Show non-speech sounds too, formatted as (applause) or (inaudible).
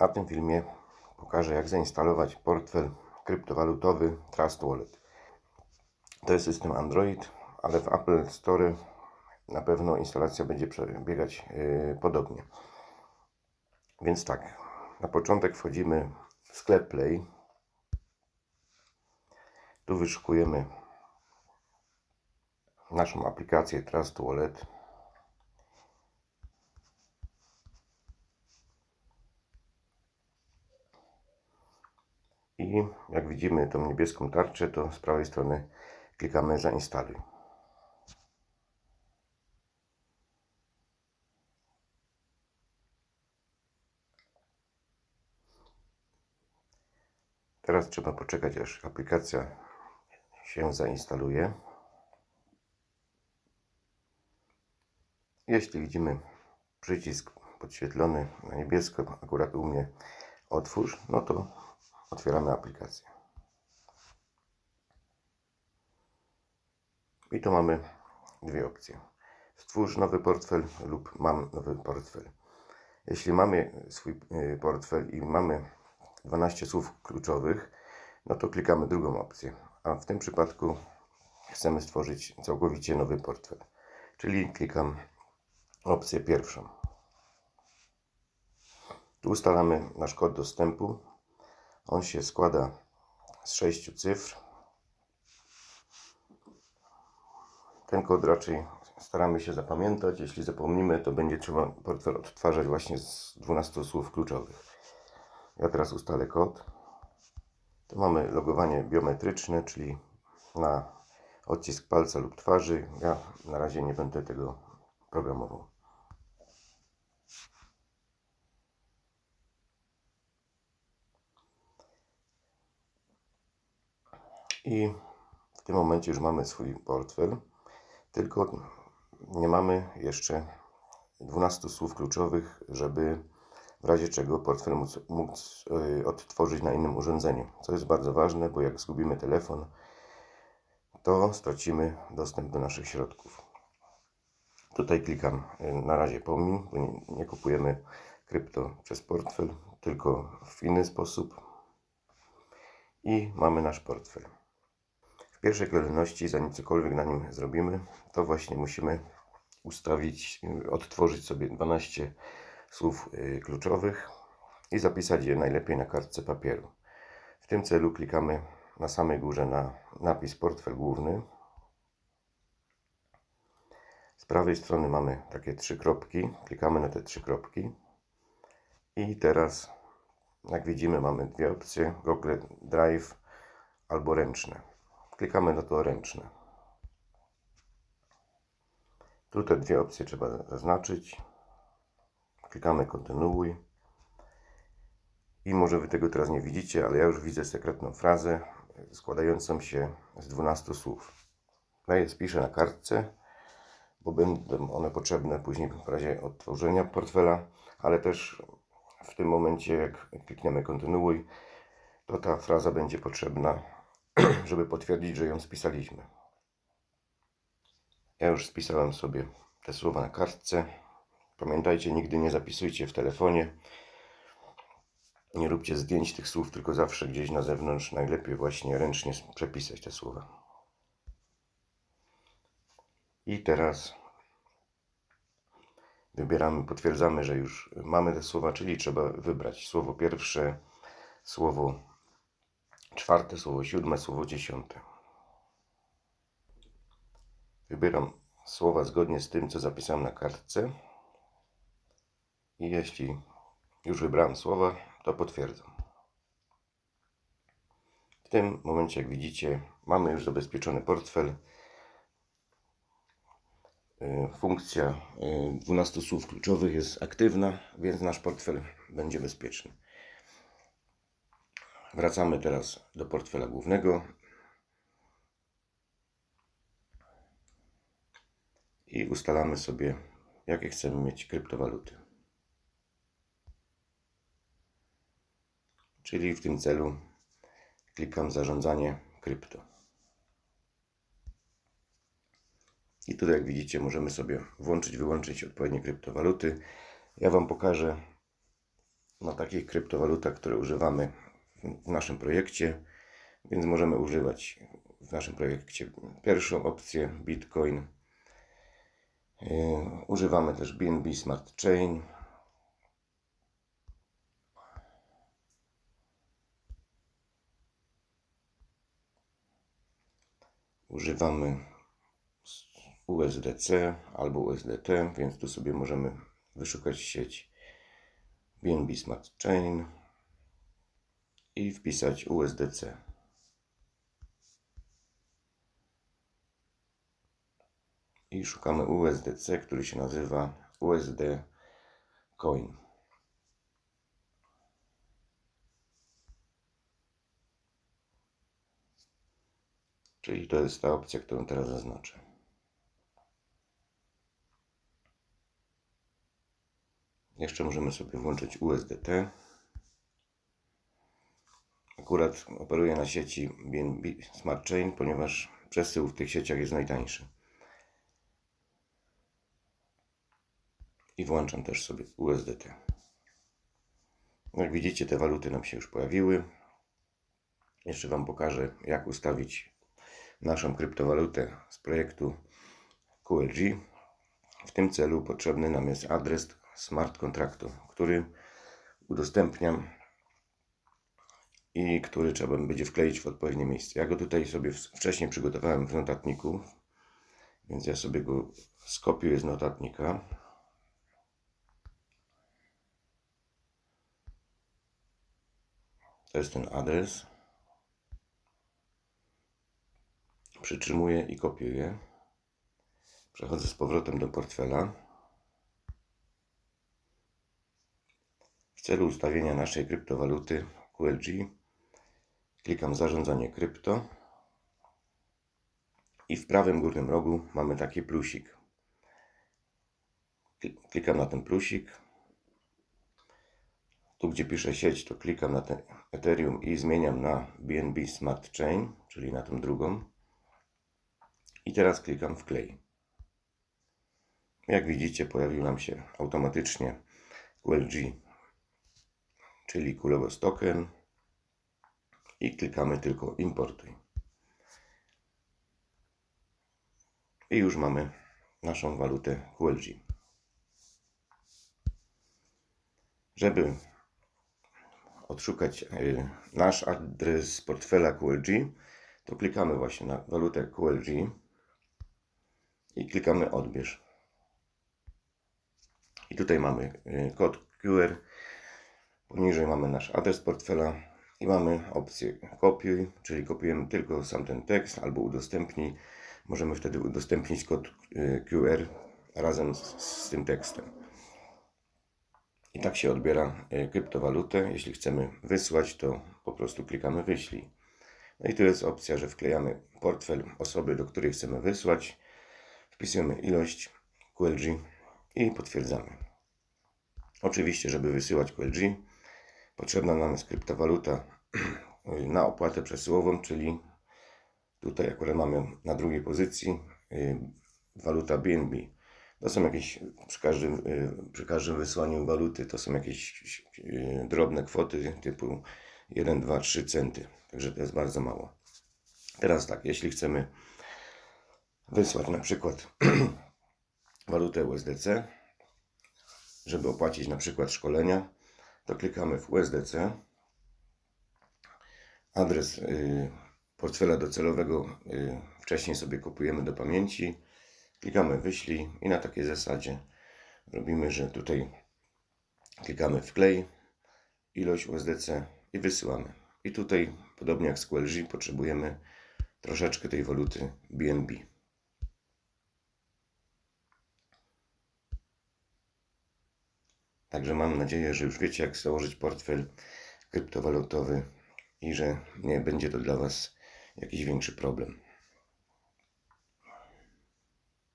Na tym filmie pokażę jak zainstalować portfel kryptowalutowy Trust Wallet. To jest system Android, ale w Apple Store na pewno instalacja będzie przebiegać yy, podobnie. Więc tak, na początek wchodzimy w sklep Play. Tu wyszukujemy naszą aplikację Trust Wallet. I jak widzimy tą niebieską tarczę, to z prawej strony klikamy zainstaluj. Teraz trzeba poczekać aż aplikacja się zainstaluje. Jeśli widzimy przycisk podświetlony na niebiesko, akurat u mnie otwórz, no to otwieramy aplikację. I tu mamy dwie opcje. Stwórz nowy portfel lub mam nowy portfel. Jeśli mamy swój y, portfel i mamy 12 słów kluczowych, no to klikamy drugą opcję. A w tym przypadku chcemy stworzyć całkowicie nowy portfel. Czyli klikam opcję pierwszą. Tu ustalamy nasz kod dostępu. On się składa z sześciu cyfr. Ten kod raczej staramy się zapamiętać. Jeśli zapomnimy, to będzie trzeba portfel odtwarzać właśnie z 12 słów kluczowych. Ja teraz ustalę kod. Tu mamy logowanie biometryczne, czyli na odcisk palca lub twarzy. Ja na razie nie będę tego programował. I w tym momencie już mamy swój portfel, tylko nie mamy jeszcze 12 słów kluczowych, żeby w razie czego portfel móc, móc yy, odtworzyć na innym urządzeniu. Co jest bardzo ważne, bo jak zgubimy telefon, to stracimy dostęp do naszych środków. Tutaj klikam y, na razie pomij, bo nie, nie kupujemy krypto przez portfel, tylko w inny sposób. I mamy nasz portfel. W pierwszej kolejności, zanim cokolwiek na nim zrobimy, to właśnie musimy ustawić, y, odtworzyć sobie 12 słów y, kluczowych i zapisać je najlepiej na kartce papieru. W tym celu klikamy na samej górze na napis portfel główny. Z prawej strony mamy takie trzy kropki. Klikamy na te trzy kropki. I teraz, jak widzimy, mamy dwie opcje: Google Drive albo ręczne. Klikamy na to ręczne. Tu te dwie opcje trzeba zaznaczyć. Klikamy kontynuuj. I może Wy tego teraz nie widzicie, ale ja już widzę sekretną frazę składającą się z 12 słów. Ja je spiszę na kartce, bo będą one potrzebne później w razie odtworzenia portfela, ale też w tym momencie, jak klikniemy kontynuuj, to ta fraza będzie potrzebna, (clears throat) żeby potwierdzić, że ją spisaliśmy. Ja już spisałem sobie te słowa na kartce. Pamiętajcie, nigdy nie zapisujcie w telefonie. Nie róbcie zdjęć tych słów, tylko zawsze gdzieś na zewnątrz. Najlepiej właśnie ręcznie przepisać te słowa. I teraz wybieramy, potwierdzamy, że już mamy te słowa, czyli trzeba wybrać słowo pierwsze, słowo czwarte, słowo siódme, słowo dziesiąte. Wybieram słowa zgodnie z tym, co zapisałem na kartce. I jeśli już wybrałem słowa, to potwierdzam. W tym momencie, jak widzicie, mamy już zabezpieczony portfel. Y, Funkcja y, 12 słów kluczowych jest aktywna, więc nasz portfel będzie bezpieczny. Wracamy teraz do portfela głównego. I ustalamy sobie, jakie chcemy mieć kryptowaluty. Czyli w tym celu klikam zarządzanie krypto. I tutaj, jak widzicie, możemy sobie włączyć, wyłączyć odpowiednie kryptowaluty. Ja Wam pokażę, na takich kryptowalutach, które używamy w naszym projekcie, więc możemy używać w naszym projekcie pierwszą opcję Bitcoin. Yy, Używamy też BNB Smart Chain. Używamy USDC albo USDT, więc tu sobie możemy wyszukać sieć BNB Smart Chain i wpisać USDC. I szukamy USDC, który się nazywa USD Coin. Czyli to jest ta opcja, którą teraz zaznaczę. Jeszcze możemy sobie włączyć USDT. Akurat operuję na sieci BNB Smart Chain, ponieważ przesył w tych sieciach jest najtańszy. I włączam też sobie USDT. Jak widzicie, te waluty nam się już pojawiły. Jeszcze Wam pokażę, jak ustawić naszą kryptowalutę z projektu QLG. W tym celu potrzebny nam jest adres smart kontraktu, który udostępniam i który trzeba będzie wkleić w odpowiednie miejsce. Ja go tutaj sobie wcześniej przygotowałem w notatniku, więc ja sobie go skopiuję z notatnika. To jest ten adres. Przytrzymuję i kopiuję. Przechodzę z powrotem do portfela. W celu ustawienia naszej kryptowaluty QLG klikam zarządzanie krypto i w prawym górnym rogu mamy taki plusik. Klikam na ten plusik. Tu gdzie pisze sieć to klikam na ten Ethereum i zmieniam na BNB Smart Chain, czyli na tą drugą. I teraz klikam wklej. Jak widzicie pojawił nam się automatycznie QLG czyli Kulowos Token i klikamy tylko importuj. I już mamy naszą walutę QLG. Żeby odszukać y, nasz adres portfela QLG, to klikamy właśnie na walutę QLG i klikamy odbierz. I tutaj mamy y, kod QR Poniżej mamy nasz adres portfela i mamy opcję kopiuj, czyli kopiujemy tylko sam ten tekst albo udostępnij. Możemy wtedy udostępnić kod y, QR razem z, z tym tekstem. I tak się odbiera y, kryptowalutę. Jeśli chcemy wysłać, to po prostu klikamy wyślij. No i tu jest opcja, że wklejamy portfel osoby, do której chcemy wysłać. Wpisujemy ilość QLG i potwierdzamy. Oczywiście, żeby wysyłać QLG, Potrzebna nam jest kryptowaluta (clears throat) na opłatę przesyłową, czyli tutaj akurat mamy na drugiej pozycji y, waluta BNB. To są jakieś, przy każdym, y, przy każdym wysłaniu waluty, to są jakieś y, drobne kwoty typu 1, 2, 3 centy. Także to jest bardzo mało. Teraz tak, jeśli chcemy wysłać na przykład (clears throat) walutę USDC, żeby opłacić na przykład szkolenia, to klikamy w USDC. Adres y, portfela docelowego y, wcześniej sobie kupujemy do pamięci. Klikamy wyślij i na takiej zasadzie robimy, że tutaj klikamy wklej ilość USDC i wysyłamy. I tutaj, podobnie jak z QLG, potrzebujemy troszeczkę tej waluty BNB. Także mam nadzieję, że już wiecie, jak założyć portfel kryptowalutowy i że nie będzie to dla Was jakiś większy problem.